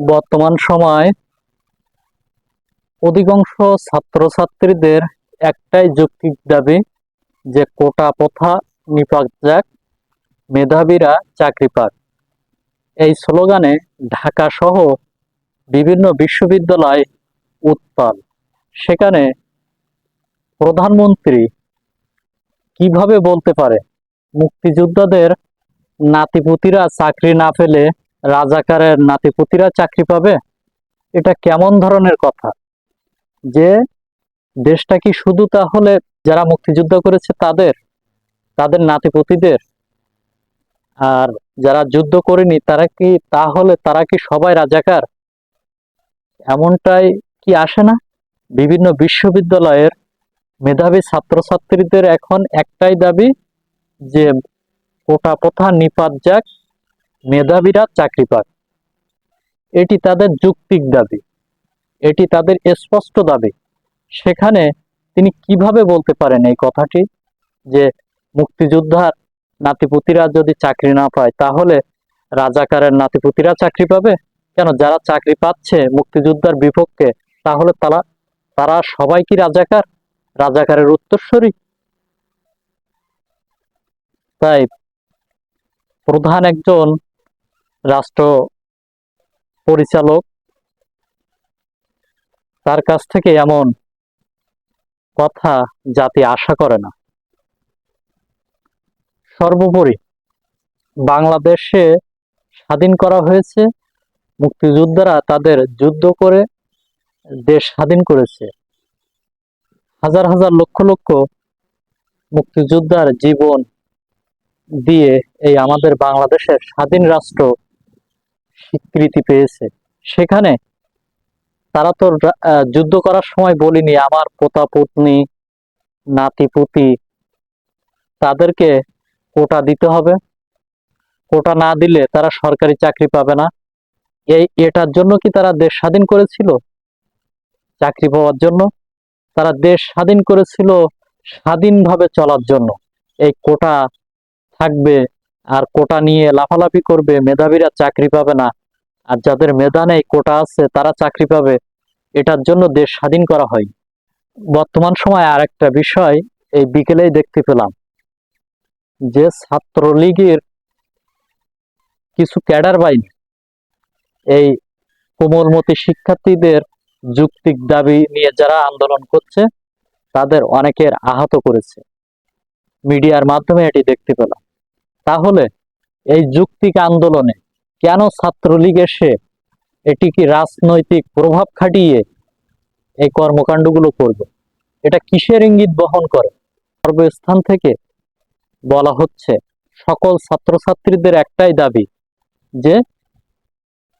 বর্তমান সময় অধিকাংশ ছাত্রছাত্রীদের একটাই যৌক্তিক দাবি যে কোটা প্রথা নিপাক যাক, মেধাবীরা চাকরি পাক। এই স্লোগানে ঢাকা সহ বিভিন্ন বিশ্ববিদ্যালয় উত্তাল সেখানে প্রধানমন্ত্রী কীভাবে বলতে পারে? মুক্তিযোদ্ধাদের নাতিপুতিরা চাকরি না পেলে রাজাকারের নাতিপুতিরা চাকরি পাবে? এটা কেমন ধরনের কথা? যে দেশটা কি শুধু তাহলে যারা মুক্তিযুদ্ধ করেছে তাদের তাদের নাতিপুতিদের? আর যারা যুদ্ধ করেনি তারা কি, তাহলে তারা কি সবাই রাজাকার? এমনটাই কি আসে না? বিভিন্ন বিশ্ববিদ্যালয়ের মেধাবী ছাত্রছাত্রীদের এখন একটাই দাবি যে কোটা প্রথা নিপাত যাক মেধাবীরা চাকরি পাক এটি তাদের যুক্তিক দাবি। এটি তাদের স্পষ্ট দাবি। সেখানে তিনি কীভাবে বলতে পারেন এই কথাটি? যে মুক্তিযোদ্ধার নাতিপুতিরা যদি চাকরি না পায়, তাহলে রাজাকারের নাতিপুতিরা চাকরি পাবে? কেন? যারা চাকরি পাচ্ছে মুক্তিযোদ্ধার বিপক্ষে, তাহলে তারা তারা সবাই কি রাজাকার? রাজাকারের উত্তরসূরি? তাই প্রধান একজন রাষ্ট্র পরিচালক তার কাছ থেকে এমন কথা জাতি আশা করে না। সর্বোপরি বাংলাদেশে স্বাধীন করা হয়েছে, মুক্তিযোদ্ধারা তাদের যুদ্ধ করে দেশ স্বাধীন করেছে। হাজার হাজার লক্ষ লক্ষ মুক্তিযোদ্ধার জীবন দিয়ে এই আমাদের বাংলাদেশের স্বাধীন রাষ্ট্র স্বীকৃতি পেয়েছে। সেখানে তারা তো যুদ্ধ করার সময় বলিনি, আমার পোতা পত্নী নাতিপুতি তাদেরকে কোটা দিতে হবে। কোটা না দিলে তারা সরকারি চাকরি পাবে না। এই, এটার জন্য কি তারা দেশ স্বাধীন করেছিল? চাকরি পাওয়ার জন্য। তারা দেশ স্বাধীন করেছিল স্বাধীনভাবে চলার জন্য। এই কোটা থাকবে আর কোটা নিয়ে লাফালাফি করবে, মেধাবীরা চাকরি পাবে না। আর যাদের মেধা নেই কোটা আছে, তারা চাকরি পাবে। এটার জন্য দেশ স্বাধীন করা হয়। বর্তমান সময়ে আরেকটা বিষয়, এই বিকেলেই দেখতে পেলাম যে ছাত্রলীগের কিছু ক্যাডার বাহিনী এই কোমলমতি শিক্ষার্থীদের যুক্তিক দাবি নিয়ে যারা আন্দোলন করছে, তাদের অনেকের আহত করেছে। মিডিয়ার মাধ্যমে এটি দেখতে পেলাম। তাহলে এই যুক্তিক আন্দোলনে কেন ছাত্রলীগ এসে এটি কি রাজনৈতিক প্রভাব খাটিয়ে এই কর্মকাণ্ডগুলো করবে? এটা কিসের ইঙ্গিত বহন করে? সর্বস্থান থেকে বলা হচ্ছে, সকল ছাত্রছাত্রীদের একটাই দাবি যে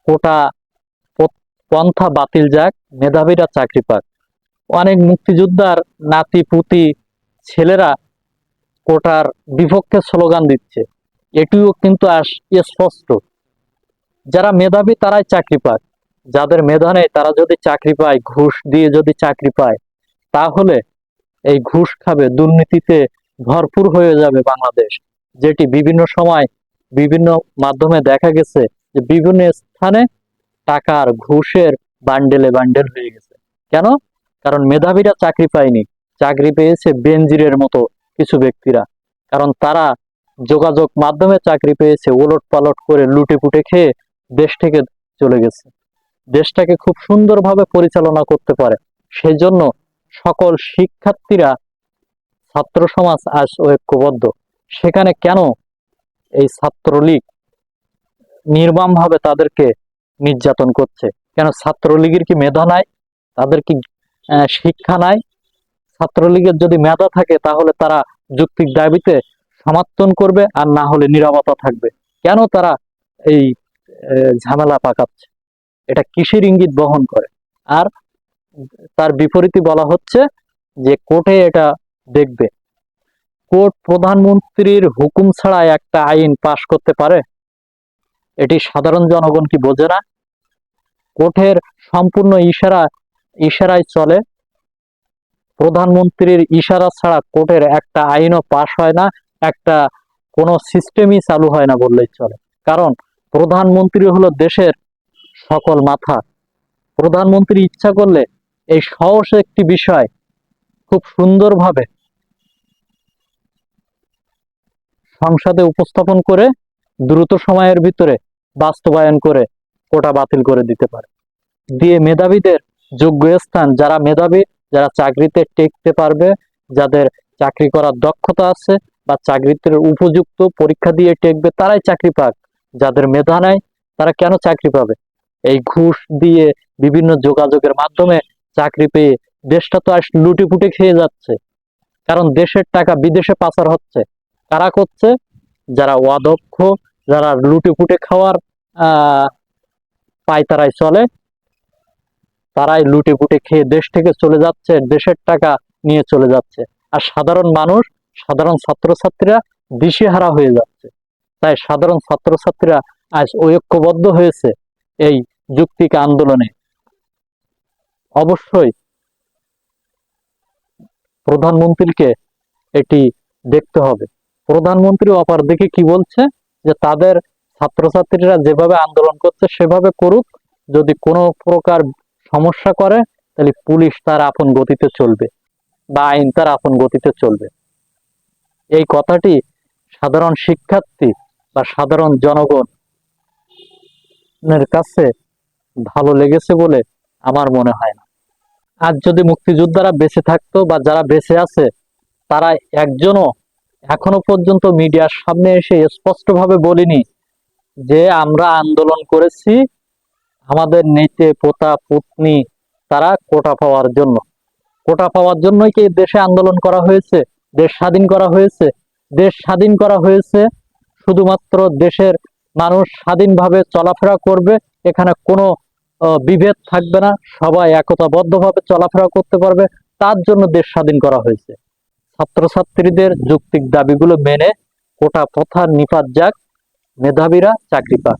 কোটা পন্থা বাতিল যাক, মেধাবীরা চাকরি পাক। অনেক মুক্তিযোদ্ধার নাতি, পুতি, ছেলেরা কোটার বিপক্ষে স্লোগান দিচ্ছে। এটিও কিন্তু আস- স্পষ্ট। যারা মেধাবী তারাই চাকরি পায়। যাদের মেধা নেই তারা যদি চাকরি পায়, ঘুষ দিয়ে যদি চাকরি পায়, তাহলে এই ঘুষ খাবে, দুর্নীতিতে ভরপুর হয়ে যাবে বাংলাদেশ, যেটি বিভিন্ন সময় বিভিন্ন মাধ্যমে দেখা গেছে যে বিভিন্ন স্থানে টাকার ঘুষের বান্ডেলে বান্ডেল হয়ে গেছে। কেন? কারণ মেধাবীরা চাকরি পায়নি। চাকরি পেয়েছে বেনজিরের মতো কিছু ব্যক্তিরা। কারণ তারা যোগাযোগ মাধ্যমে চাকরি পেয়েছে ওলট পালট করে লুটে পুটে খেয়ে দেশ থেকে চলে গেছে। দেশটাকে খুব সুন্দরভাবে পরিচালনা করতে পারে। সেই জন্য সকল শিক্ষার্থীরা ছাত্র সমাজ আজ ঐক্যবদ্ধ। সেখানে কেন এই ছাত্রলীগ নির্মমভাবে তাদেরকে নির্যাতন করছে? কেন ছাত্রলীগের কি মেধা নাই? তাদের কি শিক্ষা নাই? ছাত্রলীগের যদি মেধা থাকে, তাহলে তারা যুক্তিক দাবিতে সমর্থন করবে আর না হলে নিরবতা থাকবে। কেন তারা এই ঝামেলা পাকাচ্ছে। এটা কিসের ইঙ্গিত বহন করে? আর তার বিপরীতে বলা হচ্ছে যে কোর্টে এটা দেখবে। কোর্ট প্রধানমন্ত্রীর হুকুম ছাড়া একটা আইন পাশ করতে পারে? এটি সাধারণ জনগণ কি বোঝে না? কোর্টের সম্পূর্ণ ইশারা, ইশারায় চলে। প্রধানমন্ত্রীর ইশারা ছাড়া কোর্টের একটা আইনও পাশ হয় না, একটা কোনো সিস্টেমই চালু হয় না বললেই চলে। কারণ প্রধানমন্ত্রী হলো দেশের সকল মাথা। প্রধানমন্ত্রী ইচ্ছা করলে এই সহজ একটি বিষয় খুব সুন্দরভাবে সংসদে উপস্থাপন করে দ্রুত সময়ের ভিতরে বাস্তবায়ন করে কোটা বাতিল করে দিতে পারে। দিয়ে মেধাবীদের যোগ্য স্থান, যারা মেধাবী, যারা চাকরিতে টেকতে পারবে, যাদের চাকরি করার দক্ষতা আছে বা চাকরিতে উপযুক্ত পরীক্ষা দিয়ে টেকবে, তারাই চাকরি পাক। যাদের মেধা নাই, তারা কেন চাকরি পাবে? এই ঘুষ দিয়ে বিভিন্ন যোগাযোগের মাধ্যমে চাকরি পেয়ে দেশটা তো আজ লুটিপুটে খেয়ে যাচ্ছে। কারণ দেশের টাকা বিদেশে পাচার হচ্ছে। কারা করছে? যারা অদক্ষ, যারা লুটিপুটে খাওয়ার আহ পায়তারায় চলে, তারাই লুটেপুটে খেয়ে দেশ থেকে চলে যাচ্ছে, দেশের টাকা নিয়ে চলে যাচ্ছে। আর সাধারণ মানুষ, সাধারণ ছাত্রছাত্রীরা দিশেহারা হয়ে যাচ্ছে। তাই সাধারণ ছাত্রছাত্রীরা আজ ঐক্যবদ্ধ হয়েছে এই যুক্তিক আন্দোলনে। অবশ্যই প্রধানমন্ত্রীকে এটি দেখতে হবে। প্রধানমন্ত্রী অপার দিকে কি বলছে? যে তাদের ছাত্রছাত্রীরা যেভাবে আন্দোলন করছে, সেভাবে করুক। যদি কোনো প্রকার সমস্যা করে, তাহলে পুলিশ তার আপন গতিতে চলবে বা আইন তার আপন গতিতে চলবে। এই কথাটি সাধারণ শিক্ষার্থী বা সাধারণ জনগণের কাছে ভালো লেগেছে বলে আমার মনে হয় না। আজ যদি মুক্তিযোদ্ধারা বেঁচে থাকতো বা যারা বেঁচে আছে, তারা একজনও এখনও পর্যন্ত মিডিয়ার সামনে এসে স্পষ্টভাবে বলিনি যে আমরা আন্দোলন করেছি, আমাদের নেতে, পোতা, পুতনি, তারা কোটা পাওয়ার জন্য। কোটা পাওয়ার জন্যই কি দেশে আন্দোলন করা হয়েছে? দেশ স্বাধীন করা হয়েছে? দেশ স্বাধীন করা হয়েছে শুধুমাত্র দেশের মানুষ স্বাধীনভাবে চলাফেরা করবে, এখানে কোনো বিভেদ থাকবে না, সবাই একতাবদ্ধভাবে চলাফেরা করতে পারবে, তার জন্য দেশ স্বাধীন করা হয়েছে। ছাত্রছাত্রীদের যুক্তিক দাবিগুলো মেনে কোটা প্রথা নিপাত যাক, মেধাবীরা চাকরি পাক।